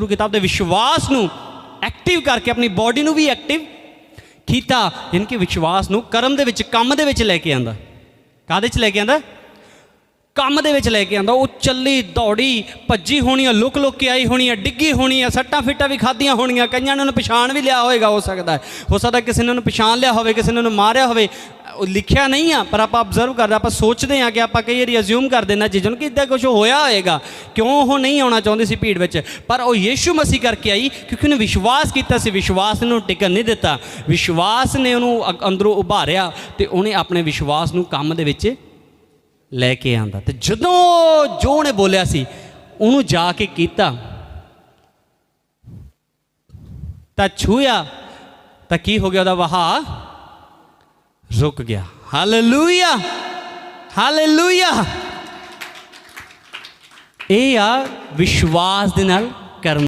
ਗੁਰੂ ਕਿਤਾਬ ਦੇ ਵਿਸ਼ਵਾਸ ਨੂੰ ਐਕਟਿਵ ਕਰਕੇ, ਆਪਣੀ ਬਾਡੀ ਨੂੰ ਵੀ ਐਕਟਿਵ ਕੀਤਾ, ਯਾਨੀ ਕਿ ਵਿਸ਼ਵਾਸ ਨੂੰ ਕਰਮ ਦੇ ਵਿੱਚ, ਕੰਮ ਦੇ ਵਿੱਚ ਲੈ ਕੇ ਆਂਦਾ। ਕਾਦੇ ਚ ਲੈ ਕੇ ਆਂਦਾ? ਕੰਮ ਦੇ ਵਿੱਚ ਲੈ ਕੇ ਆਂਦਾ। ਉਹ ਚੱਲੀ, ਦੌੜੀ, ਭੱਜੀ ਹੋਣੀ ਆ ਲੁਕ ਲੁਕ ਕੇ ਆਈ ਹੋਣੀ ਆ ਡਿੱਗੀ ਹੋਣੀ ਆ ਸੱਟਾਂ ਫਿੱਟਾਂ ਵੀ ਖਾਧੀਆਂ ਹੋਣੀਆਂ, ਕਈਆਂ ਨੇ ਉਹਨੂੰ ਪਛਾਣ ਵੀ ਲਿਆ ਹੋਵੇਗਾ ਹੋ ਸਕਦਾ ਹੋ। ਸਕਦਾ ਕਿਸੇ ਨੇ ਉਹਨੂੰ ਪਛਾਣ ਲਿਆ ਹੋਵੇ, ਕਿਸੇ ਨੇ ਉਹਨੂੰ ਮਾਰਿਆ ਹੋਵੇ। ਉਹ ਲਿਖਿਆ ਨਹੀਂ ਆ, ਪਰ ਆਪਾਂ ਆਬਜ਼ਰਵ ਕਰਦੇ ਆਪਾਂ ਸੋਚਦੇ ਆ ਕਿ ਆਪਾਂ ਕਈ ਵਾਰੀ ਅਸਿਊਮ ਕਰ ਦਿੰਦੇ ਚੀਜ਼ਾਂ ਨੂੰ ਕਿ ਇਦਾਂ ਕੁਝ ਹੋਇਆ ਹੋਏਗਾ, ਕਿਉਂ ਉਹ ਨਹੀਂ ਆਉਣਾ ਚਾਹੁੰਦੇ ਸੀ ਭੀੜ ਵਿੱਚ? ਪਰ ਉਹ ਯੀਸ਼ੂ ਮਸੀਹ ਕਰਕੇ ਆਈ, ਕਿਉਂਕਿ ਉਹਨੇ ਵਿਸ਼ਵਾਸ ਕੀਤਾ ਸੀ, ਵਿਸ਼ਵਾਸ ਨੂੰ ਉਹਨੂੰ ਟਿਕਣ ਨਹੀਂ ਦਿੱਤਾ। ਵਿਸ਼ਵਾਸ ਨੇ ਉਹਨੂੰ ਅੰਦਰੋਂ ਉਭਾਰਿਆ ਤੇ ਉਹਨੇ ਆਪਣੇ ਵਿਸ਼ਵਾਸ ਨੂੰ ਕੰਮ ਦੇ ਵਿੱਚ ਲੈ ਕੇ ਆਂਦਾ। ਤੇ ਜਦੋਂ ਜੋ ਉਹਨੇ ਬੋਲਿਆ ਸੀ, ਉਹਨੂੰ ਜਾ ਕੇ ਕੀਤਾ, ਤਾਂ ਛੂਇਆ ਤਾਂ ਕੀ ਹੋ ਗਿਆ ਉਹਦਾ ਵਹਾ ਰੁਕ ਗਿਆ ਹਾਲੇਲੂਇਆ ਹਾਲੇਲੂਇਆ ਇਹ ਆ ਵਿਸ਼ਵਾਸ ਦੇ ਨਾਲ ਕਰਮ